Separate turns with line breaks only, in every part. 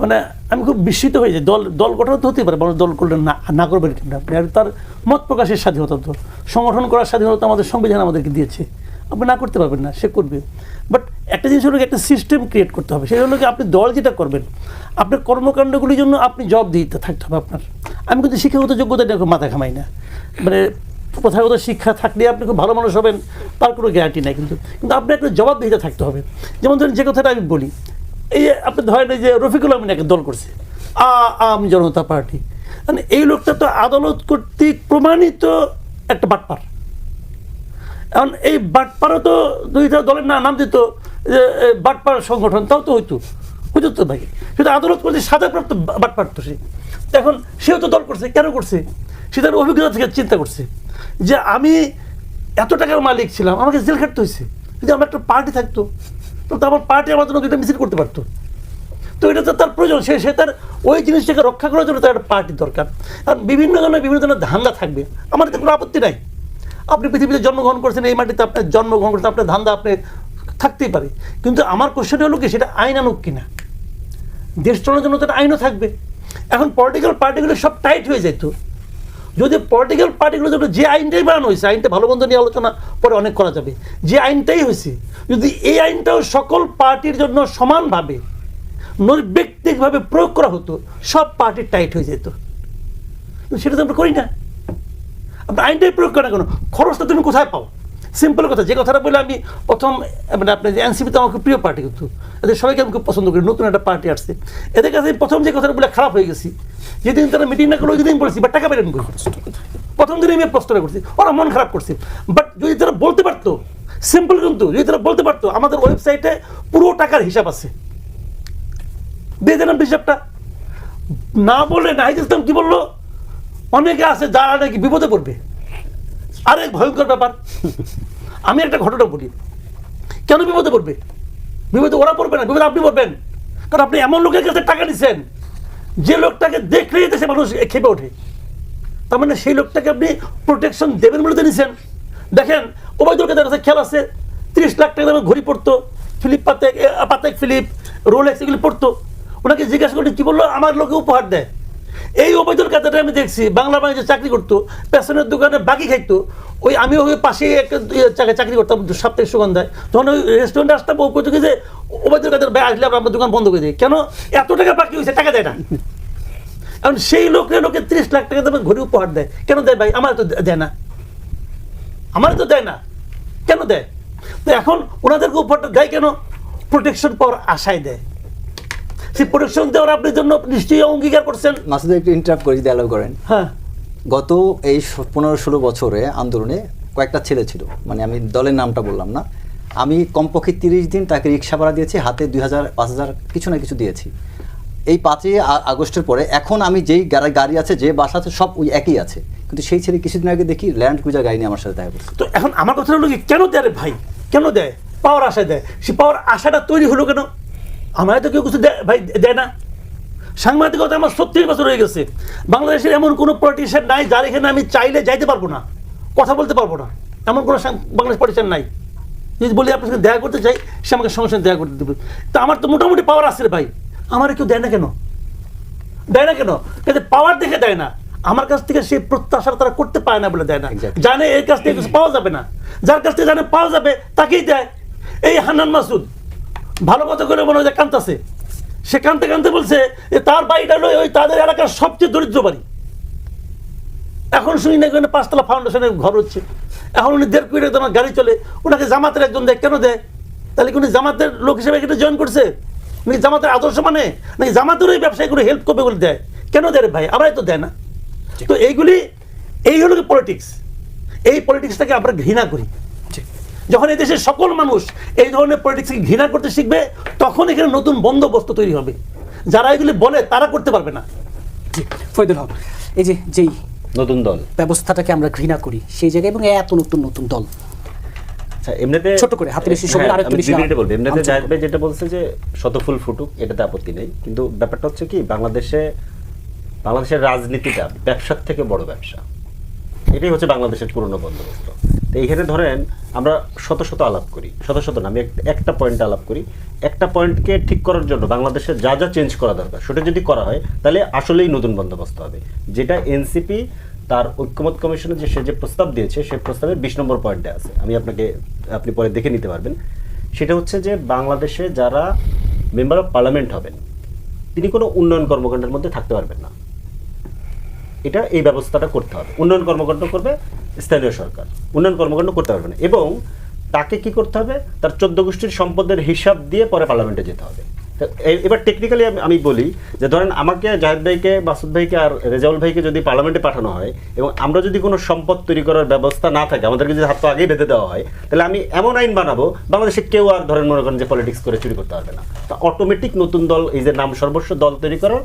মানে আমি খুব বিস্মিত হয়ে যাই দল দল গঠন তো হতেই পারে বড় দল করলে না না করবেন কিনা আপনি আর তার মত প্রকাশের স্বাধীনতা তো। সংগঠন করার স্বাধীনতা আমাদের সংবিধান আমাদেরকে দিয়েছে। আপনি না করতে পারবেন না, সে করবে। বাট একটা জিনিস হলো একটা সিস্টেম ক্রিয়েট করতে হবে। সেটা হলো কি, আপনি দল যেটা করবেন, আপনার কর্মকাণ্ডগুলির জন্য আপনি জব দিতে থাকতে হবে আপনার। আমি কিন্তু শিক্ষাগত যোগ্যতা নিয়ে মাথা ঘামাই না। মানে প্রথাগত শিক্ষা থাকলে আপনি খুব ভালো মানুষ হবেন, তার কোনো গ্যারান্টি নাই কিন্তু। কিন্তু আপনি একটা জবাবদিহিতা থাকতে হবে। যেমন ধরেন যে কথাটা আমি বলি এই আপনি ধরেন যে রফিকুল আমিন দল করছে আম জনতা পার্টি। মানে এই লোকটা তো আদালত কর্তৃক প্রমাণিত একটা বাটপার। এখন এই বাটপারও তো দুইটা দলের না, নাম দিত, যে বাটপার সংগঠন, তাও তো হইতো। হইতো তো ভাই সেটা আদালত করছে সাজাপ্রাপ্ত বাটপার তো সে। এখন সেও তো দল করছে, কেন করছে? সে তার অভিজ্ঞতা থেকে চিন্তা করছে। যে আমি এত টাকার মালিক ছিলাম, আমাকে জেল খাটতে হয়েছে যদি আমার একটা পার্টি থাকতো তো আমার পার্টি আমার জন্য দুইটা মিছিল করতে পারতো। তো এটা তো তার প্রয়োজন, সে সে তার ওই জিনিসটাকে রক্ষা করার জন্য তার একটা পার্টির দরকার। আর বিভিন্ন ধরনের বিভিন্ন ধরনের ধান্দা থাকবে। আমার এতে কোনো আপত্তি নাই। আপনি পৃথিবীতে জন্মগ্রহণ করছেন, এই মাটিতে আপনার জন্মগ্রহণ করছেন, আপনার ধান্দা আপনি থাকতেই পারে। কিন্তু আমার কোশ্চেন হলো কি, সেটা আইন আনুক কিনা দেশ চালানোর জন্য তো একটা আইনও থাকবে। এখন পলিটিক্যাল পার্টিগুলো সব টাইট হয়ে যেত। যদি পলিটিক্যাল পার্টিগুলো যে আইনটাই বানানো হয়েছে, আইনটা ভালো মন্দ নিয়ে আলোচনা পরে অনেক করা যাবে। যে আইনটাই হয়েছে, যদি এই আইনটাও সকল পার্টির জন্য সমানভাবে, নৈর্ব্যক্তিকভাবে প্রয়োগ করা হতো, সব পার্টির টাইট হয়ে যেত। সেটা তো আমরা করি না। আপনার আইনটাই প্রয়োগ করে কেন? খরচটা তুমি কোথায় পাও? সিম্পল কথা, যে কথাটা বলে আমি, প্রথম মানে আপনার যে এনসিপি তো আমার খুব প্রিয় পার্টি কিন্তু। এদের সবাইকে আমি খুব পছন্দ করি, নতুন একটা পার্টি আসছে। এদের কাছে প্রথম যে কথাটা বলে খারাপ হয়ে গেছি, যেদিন তারা মিটিং না করল ওই দিন বলেছি বা টাকা পেলেন প্রথম দিনে আমি প্রশ্নটা করছি, ওরা মন খারাপ করছে। বাট যদি তারা বলতে পারতো সিম্পল কিন্তু, যদি তারা বলতে পারতো, আমাদের ওয়েবসাইটে পুরো টাকার হিসাব আছে। দিয়ে দিলাম হিসাবটা। না বলে নাহিদ ইসলাম কি বলল? অনেকে আছে যারা নাকি বিপদে পড়বে। আরেক ভয়ঙ্কর ব্যাপার। আমি একটা ঘটনা বলি। কেন বিপদে পড়বে? বিপদে ওরা পড়বে না, বিপদে আপনি পড়বেন। কারণ আপনি এমন লোকের কাছে টাকা নিছেন, যে লোকটাকে দেখলেই দেশে মানুষ খেপে ওঠে। তার মানে সেই লোকটাকে আপনি প্রোটেকশন দেবেন বলে নিছেন। দেখেন, ওবায়দুল কাদের কাছে খেয়াল আছে? তিরিশ লাখ টাকা দামের ঘড়ি পড়তো, Philippe Patek Patek Philippe, Rolex এগুলি পড়তো। ওনাকে জিজ্ঞাসা করতে কী বলল? আমার লোকে উপহার দেয়। এই ওবায়দুল কাদেরটা আমি দেখছি, বাংলা বাণিজ্যে চাকরি করতো, পেছনের দোকানে বাকি খাইতো। ওই আমি ওই পাশে একটা ইয়ে চাকরি- করতাম, সাপ্তাহিক সুগন্ধায়। তখন ওই রেস্টুরেন্টে আসতাম, ও কইতো যে ওবায়দুল কাদের ভাই আসলে আমার দোকান বন্ধ করে দিই। কেন? এত টাকা বাকি হয়েছে টাকা দেয় না। এখন সেই লোকে লোকে তিরিশ লাখ টাকা দামের ঘড়ি উপহার দেয়। কেন দেয় ভাই? আমার তো দেয় না। আমার তো দেয় না। কেন দেয়? তো এখন ওনাদেরকে উপহারটা দেয় কেন? প্রোটেকশন পাওয়ার আশায় দেয়। সেই প্রোটেকশন দেওয়ার আপনার জন্য নিশ্চয়ই অঙ্গীকার করছেন।
মাসুদ একটু ইন্টারাপ্ট করে যদি অ্যালাউ করেন।
হ্যাঁ।
গত এই পনেরো ষোলো বছরে আন্দোলনে কয়েকটা ছেলে ছিল। মানে আমি দলের নামটা বললাম না। আমি কমপক্ষে তিরিশ দিন তাকে রিক্সা ভাড়া দিয়েছি হাতে দুই হাজার পাঁচ হাজার কিছু না কিছু দিয়েছি। এই পাঁচই আগস্টের পরে এখন আমি যেই গাড়ি আছে যে বাসা আছে সব ওই একই আছে। কিন্তু সেই ছেলে কিছুদিন আগে দেখি ল্যান্ড ক্রুজার গাড়ি নিয়ে আমার সাথে দেখা করছে।
তো এখন আমার কথা হলো কি কেন দেয় ভাই? কেন দেয়? পাওয়ার আশায় দেয়। সে পাওয়ার আশাটা তৈরি হলো কেন? আমার তো কেউ কিছু ভাই দেয় না। সাংবাদিকতা আমার সত্যি বছর হয়ে গেছে। বাংলাদেশের এমন কোনো পলিটিশিয়ান নাই যার এখানে আমি চাইলে যাইতে পারব না। কথা বলতে পারব না। এমন কোনো বাংলাদেশ পলিটিশিয়ান নাই। যদি বলি আপনার সঙ্গে দেখা করতে চাই সে আমাকে সঙ্গে সঙ্গে দেখা করতে দেবে। তো আমার তো মোটামুটি পাওয়ার আছে রে ভাই। আমার কেউ দেয় না কেন? দেয় না কেন? কিন্তু পাওয়ার দেখে দেয় না। আমার কাছ থেকে সেই প্রত্যাশা তারা করতে পারে না বলে দেয় না। জানে এর কাছ থেকে কিছু পাওয়া যাবে না। যার কাছ থেকে জানে পাওয়া যাবে তাকেই দেয়। এই হান্নান মাসুদ ভালো কথা করে মনে হয় কান্তাছে সে কানতে কানতে বলছে তার বাড়িটা হলো ওই তাদের এলাকার সবচেয়ে দরিদ্র বাড়ি। এখন শুনি না এখানে পাঁচতলা ফাউন্ডেশনের ঘর হচ্ছে। এখন উনি দেড় কোটি টাকা গাড়ি চলে ওনাকে জামাতের একজন দেয়। কেন দেয়? তাহলে উনি জামাতের লোক হিসেবে এখানে জয়েন করছে? উনি জামাতের আদর্শ মানে? নাকি জামাতের ওই ব্যবসায়ী করে হেল্প করবে বলে দেয়? কেন দেয় ভাই? আমরাই তো দেয় না। তো এইগুলি, এই হলো পলিটিক্স এই পলিটিক্সটাকে আমরা ঘৃণা করি। যখন এই দেশের সকল মানুষ এই ধরনের পলিটিক্সকে ঘৃণা করতে শিখবে তখন এখানে নতুন বন্দোবস্ত তৈরি হবে। যারা এগুলি বলে তারা করতে পারবে না।
জি হক এই যে যেই
নতুন দল।
ব্যবস্থাটাকে আমরা ঘৃণা করি সেই জায়গায় এবং এত নতুন নতুন দল।
আচ্ছা এমনিতে
ছোট করে, হাতে বেশি সময়,
হ্যাঁ,
আরেকটু বেশি
মিনিটে বলব। এমনিতে
আলোচনা
যেটা বলছে যে শতফুল ফুটুক এটাতে আপত্তি নেই। কিন্তু ব্যাপারটা হচ্ছে কি বাংলাদেশে বাংলাদেশের রাজনীতিটা ব্যবসার থেকে বড় ব্যবসা। এটাই হচ্ছে বাংলাদেশের পুরনো বন্দোবস্ত। তো এইখানে ধরেন আমরা শত শত আলাপ করি, শত শত না, আমি একটা পয়েন্টে আলাপ করি। একটা পয়েন্টকে ঠিক করার জন্য বাংলাদেশে যা যা চেঞ্জ করা দরকার, সেটা যদি করা হয়, তাহলে আসলেই নতুন বন্দোবস্ত হবে। যেটা এনসিপি তার ঐক্যমত কমিশনে যে, সে যে প্রস্তাব দিয়েছে সেই প্রস্তাবের বিশ নম্বর পয়েন্টে আছে। আমি আপনাকে, আপনি পরে দেখে নিতে পারবেন। সেটা হচ্ছে যে বাংলাদেশে যারা মেম্বার অফ পার্লামেন্ট হবেন, তিনি কোনো উন্নয়ন কর্মকাণ্ডের মধ্যে থাকতে পারবেন না। এটা এই ব্যবস্থাটা করতে হবে। উন্নয়ন কর্মকাণ্ড করবে স্থানীয় সরকার। উন্নয়ন কর্মকাণ্ড করতে পারবে না। এবং তাকে কি করতে হবে? তার চোদ্দ গোষ্ঠীর সম্পদের হিসাব দিয়ে পরে পার্লামেন্টে যেতে হবে। এবার টেকনিক্যালি আমি বলি যে ধরেন আমাকে, জাহেদ ভাইকে, মাসুদ ভাইকে আর রেজাউল ভাইকে যদি পার্লামেন্টে পাঠানো হয় এবং আমরা যদি কোনো সম্পদ তৈরি করার ব্যবস্থা না থাকে, আমাদেরকে যদি হাত আগেই বেঁধে দেওয়া হয়, তাহলে আমি এমন আইন বানাবো, বাংলাদেশে কেউ আর ধরেন মনে করেন যে পলিটিক্স করে চুরি করতে পারবে না। তা অটোমেটিক নতুন দল, এই যে নাম সর্বস্ব দল তৈরি করার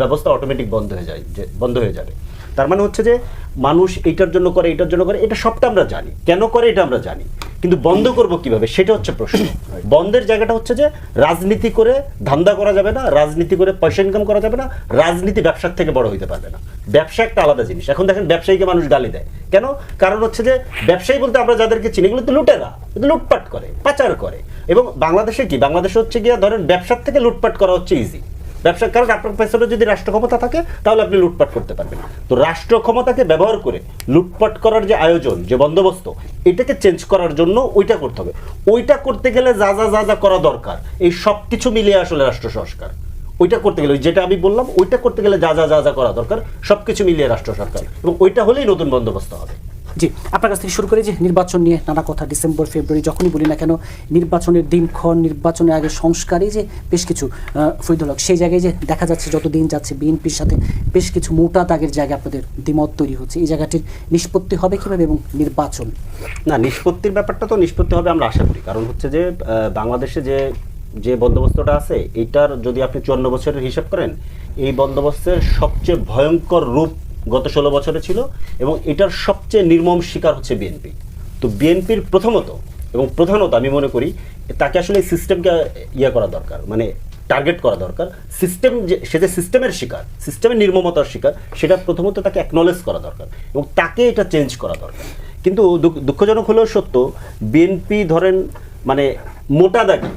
ব্যবস্থা অটোমেটিক বন্ধ হয়ে যায়, যে বন্ধ হয়ে যাবে। তার মানে হচ্ছে যে মানুষ এইটার জন্য করে এটার জন্য করে এটা সবটা আমরা জানি। কেন করে এটা আমরা জানি। কিন্তু বন্ধ করব কীভাবে সেটা হচ্ছে প্রশ্ন। বন্ধের জায়গাটা হচ্ছে যে রাজনীতি করে ধান্দা করা যাবে না রাজনীতি করে পয়সা ইনকাম করা যাবে না রাজনীতি ব্যবসার থেকে বড় হইতে পারবে না। ব্যবসা একটা আলাদা জিনিস। এখন দেখেন ব্যবসায়ীকে মানুষ গালি দেয়। কেন? কারণ হচ্ছে যে ব্যবসায়ী বলতে আমরা যাদেরকে চিনি এগুলো তো লুটেরা। লুটপাট করে পাচার করে। এবং বাংলাদেশে কি? বাংলাদেশে হচ্ছে গিয়া ধরেন ব্যবসার থেকে লুটপাট করা হচ্ছে ইজি ব্যবসা, কারণ আপনার পেছনে যদি রাষ্ট্র ক্ষমতা থাকে, তাহলে আপনি লুটপাট করতে পারবেন। তো রাষ্ট্র ক্ষমতাকে ব্যবহার করে লুটপাট করার যে আয়োজন, যে বন্দোবস্ত, এটাকে চেঞ্জ করার জন্য ওইটা করতে হবে। ওইটা করতে গেলে যা যা যা যা করা দরকার, এই সব কিছু মিলিয়ে আসলে রাষ্ট্র সংস্কার। ওইটা করতে গেলে যেটা আমি বললাম, ওইটা করতে গেলে যা যা যা যা করা দরকার সব কিছু মিলিয়ে রাষ্ট্র সরকার এবং ওইটা হলেই নতুন বন্দোবস্ত হবে।
জি, আপনার কাছ থেকে শুরু করে যে নির্বাচন নিয়ে নানা কথা ডিসেম্বর, ফেব্রুয়ারি, যখনই বলি না কেন, নির্বাচনের দিনক্ষণ, নির্বাচনের আগে সংস্কারই যে বেশ কিছু ফরিদুল হক, সেই জায়গায় যে দেখা যাচ্ছে যত দিন যাচ্ছে বিএনপির সাথে বেশ কিছু মোটা দাগের জায়গায় আপনাদের দ্বিমত তৈরি হচ্ছে। এই জায়গাটির নিষ্পত্তি হবে কীভাবে এবং নির্বাচন?
না, নিষ্পত্তির ব্যাপারটা তো নিষ্পত্তি হবে আমরা আশা করি। কারণ হচ্ছে যে বাংলাদেশে যে যে বন্দোবস্তটা আছে, এটার যদি আপনি চুয়ান্ন বছরের হিসাব করেন, এই বন্দোবস্তের সবচেয়ে ভয়ঙ্কর রূপ গত ষোলো বছরে ছিল এবং এটার সবচেয়ে নির্মম শিকার হচ্ছে বিএনপি তো বিএনপির প্রথমত এবং প্রধানত আমি মনে করি তাকে আসলে সিস্টেমকে ইয়ে করা দরকার মানে টার্গেট করা দরকার। সিস্টেম যে, সে যে সিস্টেমের শিকার সিস্টেমের নির্মমতার শিকার, সেটা প্রথমত তাকে অ্যাকনলেজ করা দরকার এবং তাকে এটা চেঞ্জ করা দরকার। কিন্তু দুঃখ- দুঃখজনক হলেও সত্য বিএনপি ধরেন মানে মোটা দাগি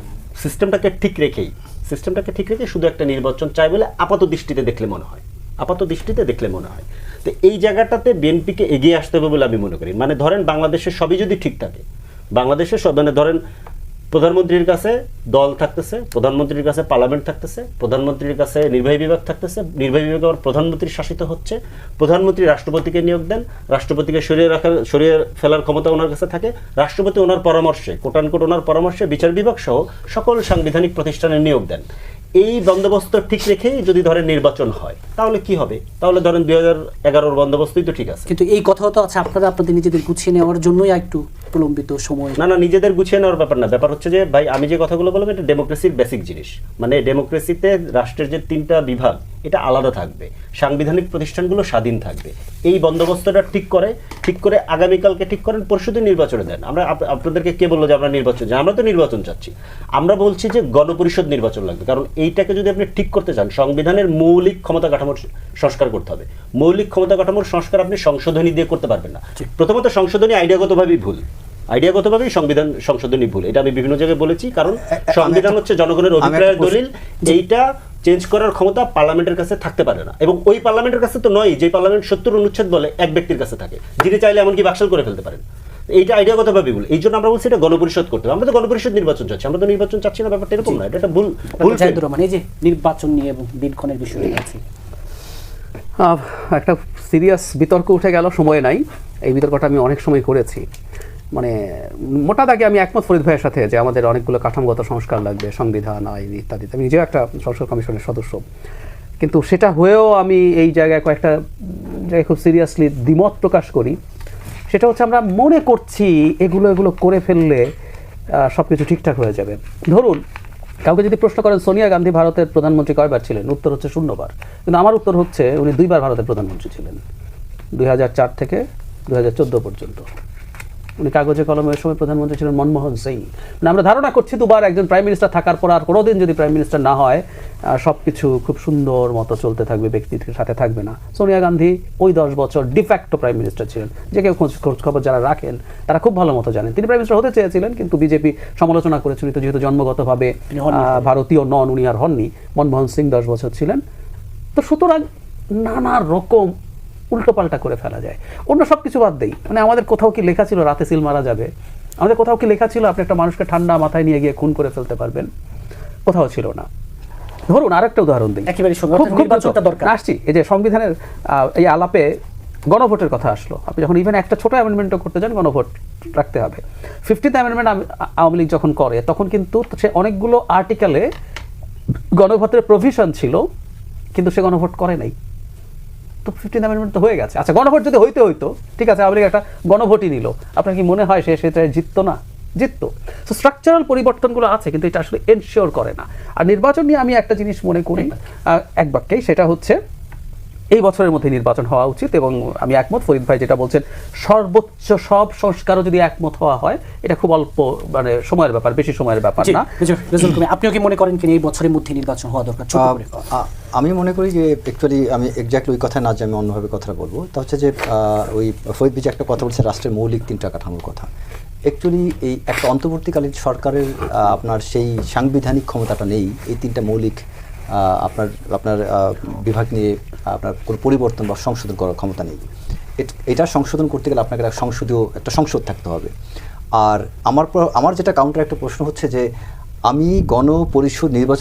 সিস্টেমটাকে ঠিক রেখেই সিস্টেমটাকে ঠিক রেখে শুধু একটা নির্বাচন চাই বলে আপাত দৃষ্টিতে দেখলে মনে হয়। আপাত দৃষ্টিতে দেখলে মনে হয়। তো এই জায়গাটাতে বিএনপিকে এগিয়ে আসতে হবে বলে আমি মনে করি। মানে ধরেন বাংলাদেশের সবই যদি ঠিক থাকে, বাংলাদেশের সব মানে ধরেন প্রধানমন্ত্রীর কাছে দল থাকতেছে, প্রধানমন্ত্রীর কাছে পার্লামেন্ট থাকতেছে, প্রধানমন্ত্রীর কাছে নির্বাহী বিভাগ থাকতেছে, নির্বাহী বিভাগ আবার প্রধানমন্ত্রী শাসিত হচ্ছে, প্রধানমন্ত্রী রাষ্ট্রপতিকে নিয়োগ দেন, রাষ্ট্রপতিকে সরিয়ে রাখার সরিয়ে ফেলার ক্ষমতা ওনার কাছে থাকে, রাষ্ট্রপতি ওনার পরামর্শে কোটানকোট ওনার পরামর্শে বিচার বিভাগ সহ সকল সাংবিধানিক প্রতিষ্ঠানে নিয়োগ দেন। এই বন্দোবস্ত ঠিক রেখেই যদি ধরেন নির্বাচন হয় তাহলে কি হবে? তাহলে ধরেন দুই হাজার এগারোর বন্দোবস্তই তো ঠিক আছে।
কিন্তু এই কথাও তো আছে আপনারা আপনাদের নিজেদের গুছিয়ে নেওয়ার জন্যই একটু প্রলম্বিত সময়।
না না নিজেদের গুছিয়ে নেওয়ার ব্যাপার না। ব্যাপার হচ্ছে যে ভাই আমি যে কথাগুলো বললাম এটা ডেমোক্রেসির বেসিক জিনিস। মানে ডেমোক্রেসিতে রাষ্ট্রের যে তিনটা বিভাগ এটা আলাদা থাকবে। সাংবিধানিক প্রতিষ্ঠানগুলো স্বাধীন থাকবে। এই বন্দোবস্তটা ঠিক করে ঠিক করে আগামীকালকে ঠিক করেন পরশুদিন নির্বাচনে দেন। আমরা আপনাদেরকে কে বলল যে আমরা নির্বাচন চাই? আমরা তো নির্বাচন চাচ্ছি। আমরা বলছি যে গণপরিষদ নির্বাচন লাগবে। কারণ এইটাকে যদি আপনি ঠিক করতে চান সংবিধানের মৌলিক ক্ষমতা কাঠামোর সংস্কার করতে হবে। মৌলিক ক্ষমতা কাঠামোর সংস্কার আপনি সংশোধনী দিয়ে করতে পারবেন না। প্রথমত সংশোধনী আইডিয়াগতভাবেই ভুল। আইডিয়াগতভাবেই সংবিধান সংশোধনী ভুল। এটা আমি বিভিন্ন জায়গায় বলেছি। কারণ সংবিধান হচ্ছে জনগণের অভিপ্রায়ের দলিল। এইটা চেঞ্জ করার ক্ষমতা পার্লামেন্টের কাছে থাকতে পারে না। এবং ওই পার্লামেন্টের কাছে তো নয় যে পার্লামেন্ট সত্তর অনুচ্ছেদ বলে এক ব্যক্তির কাছে থাকে। যিনি চাইলে এমনকি বাকশাল করে ফেলতে পারেন। এইটা আইডিয়াগতভাবে ভুল। এই জন্য আমরা বলছি এটা গণপরিষদ করতে হবে। আমরা তো গণপরিষদ নির্বাচন চাচ্ছি। আমরা তো নির্বাচন চাচ্ছি না ব্যাপারটা এরকম না। এটা একটা ভুল ভুল
জাহিদুর রহমান এই যে নির্বাচন নিয়ে এবং দিনক্ষণের বিষয়টি আছে।
একটা সিরিয়াস বিতর্ক উঠে গেল সময় নাই। এই বিতর্কটা আমি অনেক সময় করেছি। মানে মোটা দাগে আমি একমত ফরিদ ভাইয়ের সাথে যে আমাদের অনেকগুলো কাঠামোগত সংস্কার লাগবে, সংবিধান, আইন ইত্যাদি। আমি নিজেও একটা সংস্কার কমিশনের সদস্য। কিন্তু সেটা হয়েও আমি এই জায়গায় কয়েকটা জায়গায় খুব সিরিয়াসলি দ্বিমত প্রকাশ করি। সেটা হচ্ছে আমরা মনে করছি এগুলো এগুলো করে ফেললে সব কিছু ঠিকঠাক হয়ে যাবে। ধরুন, কাউকে যদি প্রশ্ন করেন, সোনিয়া গান্ধী ভারতের প্রধানমন্ত্রী কয়বার ছিলেন? উত্তর হচ্ছে শূন্যবার। কিন্তু আমার উত্তর হচ্ছে উনি দুইবার ভারতের প্রধানমন্ত্রী ছিলেন। দুই হাজার চার থেকে দু হাজার চোদ্দ পর্যন্ত। উনি কাগজে কলমে ওই সময় প্রধানমন্ত্রী ছিলেন মনমোহন সিং। মানে আমরা ধারণা করছি দুবার একজন প্রাইম মিনিস্টার থাকার পর আর কোনোদিন যদি প্রাইম মিনিস্টার না হয় সব কিছু খুব সুন্দর মতো চলতে থাকবে ব্যক্তির সাথে থাকবে না। সোনিয়া গান্ধী ওই দশ বছর ডিফ্যাক্টো প্রাইম মিনিস্টার ছিলেন। যে কেউ খোঁজ খবর যারা রাখেন তারা খুব ভালো মতো জানেন। তিনি প্রাইম মিনিস্টার হতে চেয়েছিলেন কিন্তু বিজেপি সমালোচনা তো যেহেতু জন্মগতভাবে ভারতীয় নন উনি আর হননি। মনমোহন সিং দশ বছর ছিলেন। তো সুতরাং নানা রকম উল্টোপাল্টা করে ফেলা যায়। অন্য সব কিছু বাদ দেই। মানে আমাদের কোথাও কি লেখা ছিল রাতে সিল মারা যাবে? আমাদের কোথাও কি লেখা ছিল আপনি একটা মানুষকে ঠান্ডা মাথায় নিয়ে গিয়ে খুন করে ফেলতে পারবেন? কোথাও ছিল না। ধরুন আরেকটা উদাহরণ দিই। দ্রুত।
দরকার।
আসছি। এই যে সংবিধানের এই আলাপে গণভোটের কথা আসলো। আপনি যখন ইভেন একটা ছোট অ্যামেন্ডমেন্টও করতে যান গণভোট রাখতে হবে। ফিফটিথ অ্যামেন্ডমেন্ট আওয়ামী লীগ যখন করে তখন কিন্তু সে অনেকগুলো আর্টিকেলে গণভোটের প্রভিশন ছিল কিন্তু সে গণভোট করে নাই। তো ফিফটিন অ্যামেন্ডমেন্ট তো হয়ে গেছে। আচ্ছা গণভোট যদি হইতে হইতো ঠিক আছে আওয়ামী লীগ একটা গণভোটই নিল। আপনার কি মনে হয় সে সেটা জিততো না? জিততো। তো স্ট্রাকচারাল পরিবর্তনগুলো আছে কিন্তু এটা আসলে এনশিওর করে না। আর নির্বাচন নিয়ে আমি একটা জিনিস মনে করি এক বাক্যেই সেটা হচ্ছে এই বছরের মধ্যে নির্বাচন হওয়া উচিত এবং আমি একমত। ফরিদ ভাই যেটা বলছেন সর্বোচ্চ সব সংস্কারও যদি একমত হওয়া হয় এটা খুব অল্প মানে সময়ের ব্যাপার বেশি সময়ের ব্যাপার না।
আপনিও কি মনে করেন কিনা এই বছরের মধ্যে নির্বাচন হওয়া দরকার
আমি মনে করি যে অ্যাকচুয়ালি আমি এক্স্যাক্টলি ওই কথা না যে আমি অন্যভাবে কথা বলব। তা হচ্ছে যে আহ, ওই ফরিদ যে একটা কথা বলছে রাষ্ট্রের মৌলিক তিনটা কাঠামোর কথা। অ্যাকচুয়ালি এই একটা অন্তর্বর্তীকালীন সরকারের আপনার সেই সাংবিধানিক ক্ষমতাটা নেই। এই তিনটা মৌলিক আপনার আপনার বিভাগ নিয়ে আপনার কোনো পরিবর্তন বা সংশোধন করার ক্ষমতা নেই। এট- সংশোধন করতে গেলে আপনাকে সংসদীয় একটা সংসদ থাকতে হবে। আর আমার আমার যেটা কাউন্টার একটা প্রশ্ন হচ্ছে যে, আমি গণপরিষদ নির্বাচন